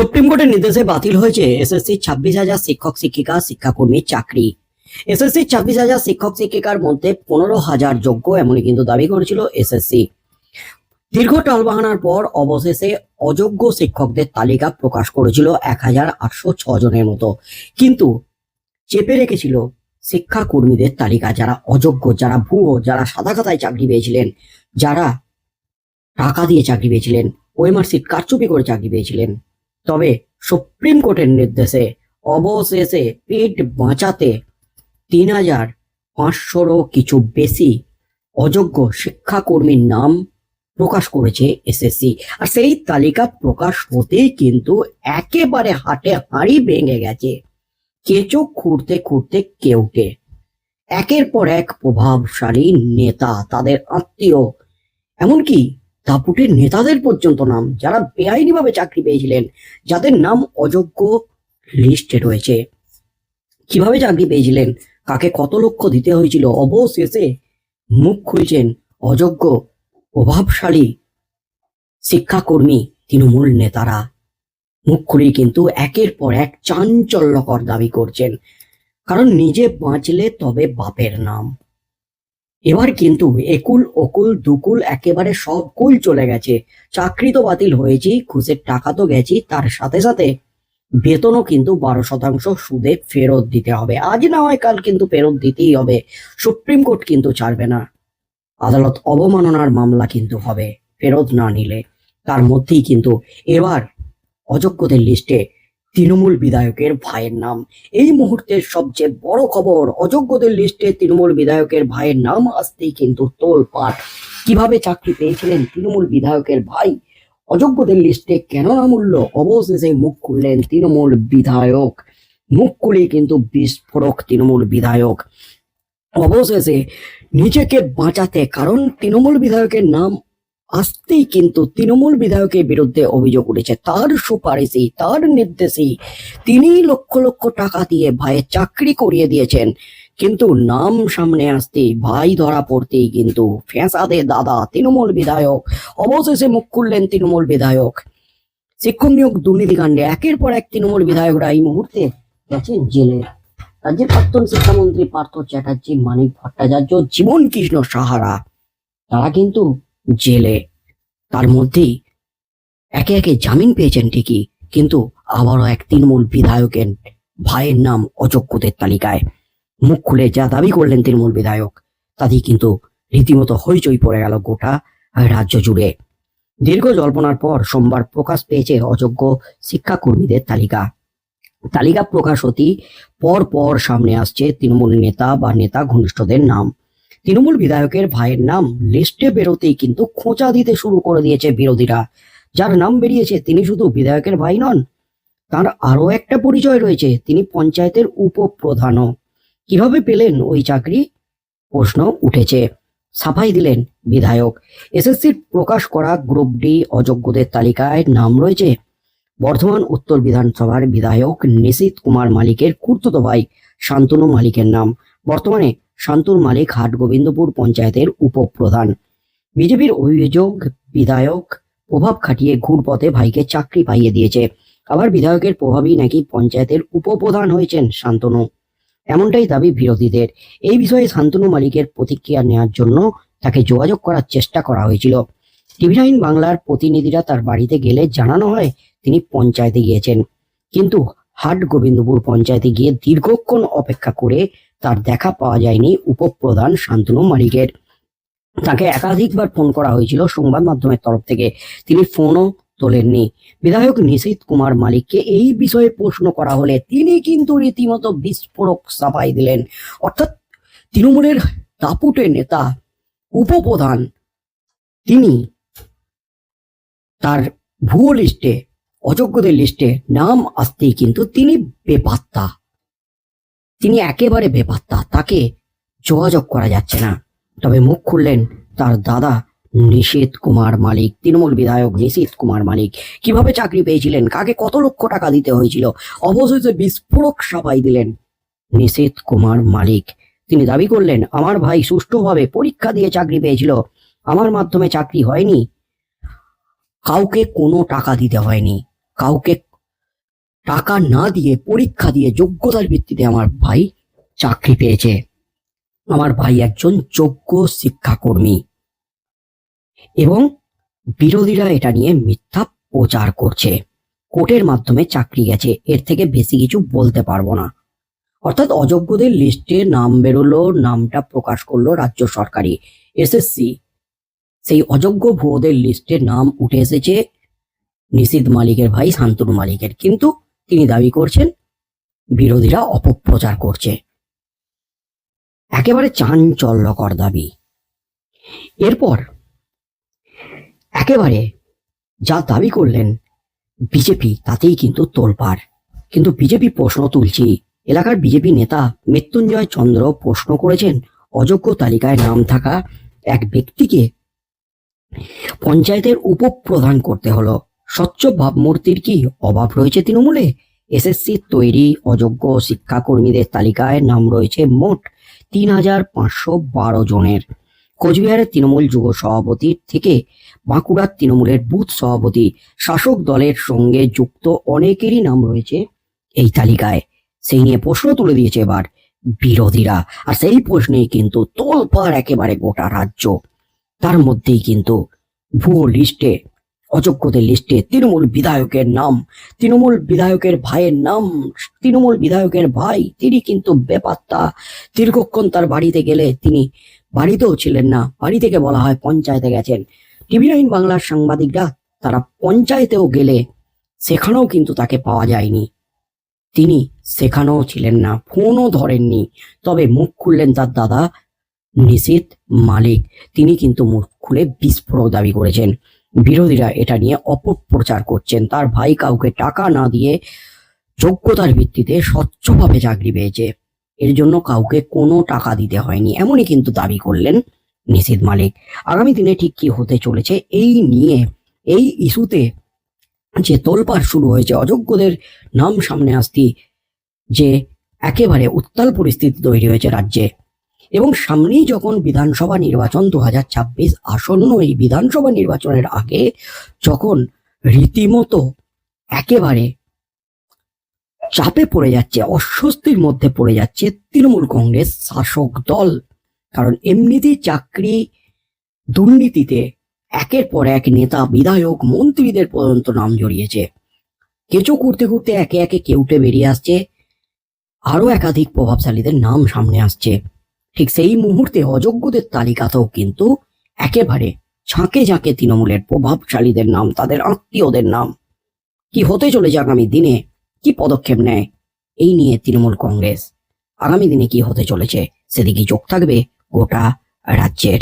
Supreme কোর্টের নির্দেশে বাতিল হয়েছে এসএসসি ছাব্বিশ হাজার শিক্ষক, শিক্ষিকা শিক্ষাকর্মীর চাকরি। এসএসসি ছাব্বিশ হাজার শিক্ষক, শিক্ষিকার মধ্যে পনেরো হাজার যোগ্য, এমনই কিন্তু দাবি করেছিল এসএসসি দীর্ঘ টালবাহানার পর অবশেষে অযোগ্য শিক্ষকদের তালিকা প্রকাশ করেছিল এক হাজার আটশো জনের মতো। কিন্তু চেপে রেখেছিল শিক্ষাকর্মীদের তালিকা যারা অযোগ্য, যারা ভুয়ো, যারা সাদা খাতায় চাকরি পেয়েছিলেন, যারা টাকা দিয়ে চাকরি পেয়েছিলেন ওয়েমার সিট কারচুপি করে চাকরি পেয়েছিলেন। তবে সুপ্রিম কোর্টের নির্দেশে অবশেষে পেট বাঁচাতে তিন হাজার পাঁচশোরও কিছু বেশি অযোগ্য শিক্ষাকর্মীর নাম প্রকাশ করেছে এসএসসি। আর সেই তালিকা প্রকাশ হতেই কিন্তু একেবারে হাটে হাঁড়ি ভেঙে গেছে। কেঁচো খুঁড়তে খুঁড়তে কেউটে একের পর এক প্রভাবশালী নেতা, তাদের আত্মীয়, এমনকি দাপুটের নেতাদের পর্যন্ত নাম, যারা বেআইনিভাবে চাকরি পেয়েছিলেন, যাদের নাম অযোগ্য লিস্টে রয়েছে। কীভাবে চাকরি পেয়েছিলেন? কাকে কত লক্ষ দিতে হয়েছিল? অবশেষে মুখ খুলছেন অযোগ্য, প্রভাবশালী শিক্ষাকর্মী তৃণমূল নেতারা। মুখ খুলে কিন্তু একের পর এক চাঞ্চল্যকর দাবি করছেন। কারণ নিজে বাঁচলে তবে বাপের নাম। এবার কিন্তু একুল, অকুল, দুকুল একেবারে সব কুল চলে গেছে। চাকরি তো বাতিল হয়েছেই ঘুষের টাকা তো গেছি তার সাথে সাথে বেতনও কিন্তু বারো শতাংশ সুদে ফেরত দিতে হবে। আজ না হয় কাল কিন্তু ফেরত দিতেই হবে। সুপ্রিম কোর্ট কিন্তু ছাড়বে না। আদালত অবমাননার মামলা কিন্তু হবে, ফেরত না নিলে। তার মধ্যেই কিন্তু এবার অযোগ্যদের লিস্টে তৃণমূল বিধায়কের ভাইয়ের নাম। এই মুহূর্তের সবচেয়ে বড় খবর, অযোগ্যদের লিস্টে তৃণমূল বিধায়কের ভাইয়ের নাম আসতেই কিন্তু তোলপাট। কীভাবে চাকরি পেয়েছিলেন তৃণমূল বিধায়কের ভাই? অযোগ্যদের লিস্টে কেন নাম উঠল অবশেষে মুখ খুললেন তৃণমূল বিধায়ক। মুখ খুলেই কিন্তু বিস্ফোরক তৃণমূল বিধায়ক। অবশেষে নিজেকে বাঁচাতে কারণ তৃণমূল বিধায়কের নাম আসতেই কিন্তু তৃণমূল বিধায়কের বিরুদ্ধে অভিযোগ উঠেছে। তার সুপারিশই, তার নির্দেশেই তিনি লক্ষ লক্ষ টাকা দিয়ে ভাইয়ের চাকরি করিয়ে দিয়েছেন। কিন্তু নাম সামনে আসতেই, ভাই ধরা পড়তেই কিন্তু ফেঁসাদে দাদা তৃণমূল বিধায়ক, অবশেষে মুখ খুললেন তৃণমূল বিধায়ক। শিক্ষক নিয়োগ দুর্নীতিকাণ্ডে একের পর এক তৃণমূল বিধায়করা এই মুহূর্তে গেছেন জেলে। রাজ্যের প্রাক্তন শিক্ষামন্ত্রী পার্থ চ্যাটার্জি, মানিক ভট্টাচার্য, জীবন কৃষ্ণ সাহারা, তারা কিন্তু জেলে। তার মধ্যেই একে একে জামিন পেয়েছেন ঠিকই, কিন্তু আবারও এক তৃণমূল বিধায়কের ভাইয়ের নাম অযোগ্যদের তালিকায়। মুখ খুলে যা দাবি করলেন তৃণমূল বিধায়ক, তাতেই কিন্তু রীতিমতো হইচই পড়ে গেল গোটা রাজ্য জুড়ে। দীর্ঘ জল্পনার পর সোমবার প্রকাশ পেয়েছে অযোগ্য শিক্ষাকর্মীদের তালিকা। তালিকা প্রকাশ হতেই পর পর সামনে আসছে তৃণমূল নেতা বা নেতা ঘনিষ্ঠদের নাম। তৃণমূল বিধায়কের ভাইয়ের নাম লিস্টে বেরোতেই কিন্তু খোঁচা দিতে শুরু করে দিয়েছে বিরোধীরা। যার নাম বেরিয়েছে তিনি শুধু বিধায়কের ভাই নন, তার আরও একটা পরিচয় রয়েছে, তিনি পঞ্চায়েতের উপপ্রধানও। কীভাবে পেলেন ওই চাকরি? প্রশ্ন উঠেছে। সাফাই দিলেন বিধায়ক। এসএসসির প্রকাশ করা গ্রুপ ডি অযোগ্যদের তালিকায় নাম রয়েছে, বর্ধমান উত্তর বিধানসভার বিধায়ক নিশীত কুমার মালিকের কুর্তুতো ভাই শান্তনু মালিকের নাম। বর্তমানে শান্তনু মালিক হাট গোবিন্দপুর পঞ্চায়েতের উপপ্রধান। বিজেপির অভিযোগ, বিধায়ক প্রভাব খাটিয়ে ঘুরপথে ভাইকে চাকরি পাইয়ে দিয়েছে। আবার বিধায়কের প্রভাবেই নাকি পঞ্চায়েতের উপপ্রধান হয়েছেন শান্তনু। এমনটাই দাবি বিরোধীদের। এই বিষয়ে শান্তনু মালিকের প্রতিক্রিয়া নেওয়ার জন্য তাকে যোগাযোগ করার চেষ্টা করা হয়েছিল। টিভি নাইন বাংলার প্রতিনিধিরা তার বাড়িতে গেলে জানানো হয় তিনি পঞ্চায়েতে গিয়েছেন। কিন্তু হাট গোবিন্দপুর পঞ্চায়েতে গিয়ে দীর্ঘক্ষণ অপেক্ষা করে তার দেখা পাওয়া যায়নি উপপ্রধান শান্তনু মালিকের। তাকে একাধিকবার ফোন করা হয়েছিল সংবাদ মাধ্যমের তরফ থেকে। তিনি ফোনও তোলেননি। বিধায়ক নিশীত কুমার মালিককে এই বিষয়ে প্রশ্ন করা হলে তিনি কিন্তু রীতিমতো বিস্ফোরক সাফাই দিলেন। অর্থাৎ তৃণমূলের দাপুটের নেতা, উপপ্রধান, তিনি তার ভুয়ো অযোগ্যদের লিস্টে নাম আসতেই কিন্তু তিনি বেপাত্তা। তিনি একেবারে বেপাত্তা, তাকে যোগাযোগ করা যাচ্ছে না। তবে মুখ খুললেন তার দাদা নিশীত কুমার মালিক, তৃণমূল বিধায়ক নিশীত কুমার মালিক। কীভাবে চাকরি পেয়েছিলেন? কাকে কত লক্ষ টাকা দিতে হয়েছিল? অবশেষে বিস্ফোরক সাফাই দিলেন নিশীত কুমার মালিক। তিনি দাবি করলেন, আমার ভাই সুষ্ঠুভাবে পরীক্ষা দিয়ে চাকরি পেয়েছিল। আমার মাধ্যমে চাকরি হয়নি। কাউকে কোনো টাকা দিতে হয়নি। কাউকে টাকা না দিয়ে, পরীক্ষা দিয়ে, যোগ্যতার ভিত্তিতে আমার ভাই চাকরি পেয়েছে। আমার ভাই একজন যোগ্য শিক্ষাকর্মী। এবং বিরোধীরা এটা নিয়ে মিথ্যা প্রচার করছে। কোর্টের মাধ্যমে চাকরি গেছে। এর থেকে বেশি কিছু বলতে পারব না। অর্থাৎ অযোগ্যদের লিস্টে নাম বেরোলো, নামটা প্রকাশ করল রাজ্য সরকারি এসএসসি, সেই অযোগ্য ভুয়োদের লিস্টে নাম উঠে এসেছে। নিশীদ মালিকের ভাই শান্তনু মালিকের। কিন্তু তিনি দাবি করছেন, বিরোধীরা অপপ্রচার করছে। একেবারে চাঞ্চল্যকর দাবি। এরপর একেবারে যা দাবি করলেন, বিজেপি তাতেই কিন্তু তোলপাড়। কিন্তু বিজেপি প্রশ্ন তুলছি, এলাকার বিজেপি নেতা মৃত্যুঞ্জয় চন্দ্র প্রশ্ন করেছেন, অযোগ্য তালিকায় নাম থাকা এক ব্যক্তিকে পঞ্চায়েতের উপপ্রধান করতে হলো। স্বচ্ছ ভাবমূর্তির কি অভাব রয়েছে তৃণমূলে? এসএসসি তৈরি অযোগ্য শিক্ষাকর্মীদের তালিকায় নাম রয়েছে মোট তিন হাজার পাঁচশো বারো জনের। কোচবিহারের তৃণমূল যুব সভাপতি থেকে বাঁকুড়ার তৃণমূলের বুথ সভাপতি শাসক দলের সঙ্গে যুক্ত অনেকেরই নাম রয়েছে এই তালিকায়। সেই নিয়ে প্রশ্ন তুলে দিয়েছে এবার বিরোধীরা। আর সেই প্রশ্নেই কিন্তু তোলপাড় একেবারে গোটা রাজ্য। তার মধ্যেই কিন্তু ভুয়ো লিস্টে অযোগ্যদের লিস্টে তৃণমূল বিধায়কের নাম, তৃণমূল বিধায়কের ভাইয়ের নাম, তৃণমূল বিধায়কের ভাই, তিনি কিন্তু বেপাত্তা। দীর্ঘক্ষণ তার বাড়িতে গেলে তিনি বাড়িতেও ছিলেন না, বাড়ি থেকে বলা হয় পঞ্চায়েতে গেছেন। টিভি নাইন বাংলার সাংবাদিকরা তারা পঞ্চায়েতেও গেলে সেখানেও কিন্তু তাকে পাওয়া যায়নি। তিনি সেখানেও ছিলেন না, ফোনও ধরেননি। তবে মুখ খুললেন তার দাদা নিশীত মালিক। তিনি কিন্তু মুখ খুলে বিস্ফোরক দাবি করেছেন। বিরোধীরা এটা নিয়ে অপপ্রচার করছেন। তার ভাই কাউকে টাকা না দিয়ে যোগ্যতার ভিত্তিতে স্বচ্ছভাবে চাকরি পেয়েছে। এর জন্য কাউকে কোনো টাকা দিতে হয়নি। এমনই কিন্তু দাবি করলেন নিশীত মালিক। আগামী দিনে ঠিক কি হতে চলেছে এই নিয়ে, এই ইস্যুতে যে তোলপাড় শুরু হয়েছে, অযোগ্যদের নাম সামনে আসতে যে একেবারে উত্তাল পরিস্থিতি তৈরি হয়েছে রাজ্যে। এবং সামনেই যখন বিধানসভা নির্বাচন দু হাজার ছাব্বিশ আসন্ন এই বিধানসভা নির্বাচনের আগে যখন রীতিমতো একেবারে চাপে পড়ে যাচ্ছে, অস্বস্তির মধ্যে পড়ে যাচ্ছে তৃণমূল কংগ্রেস শাসক দল, কারণ এমনিতেই চাকরি দুর্নীতিতে একের পর এক নেতা, বিধায়ক, মন্ত্রীদের পর্যন্ত নাম জড়িয়েছে। কেঁচো করতে করতে একে একে কেউটে বেরিয়ে আসছে আরও একাধিক প্রভাবশালীদের নাম সামনে আসছে। ঠিক সেই মুহূর্তে অযোগ্যদের তালিকাতেও কিন্তু একেবারে ঝাঁকে ঝাঁকে তৃণমূলের প্রভাবশালীদের নাম, তাদের আত্মীয়দের নাম। কি হতে চলেছে আগামী দিনে? কি পদক্ষেপ নেয়? এই নিয়ে তৃণমূল কংগ্রেস। আগামী দিনে কি হতে চলেছে? সেদিকে চোখ থাকবে গোটা রাজ্যের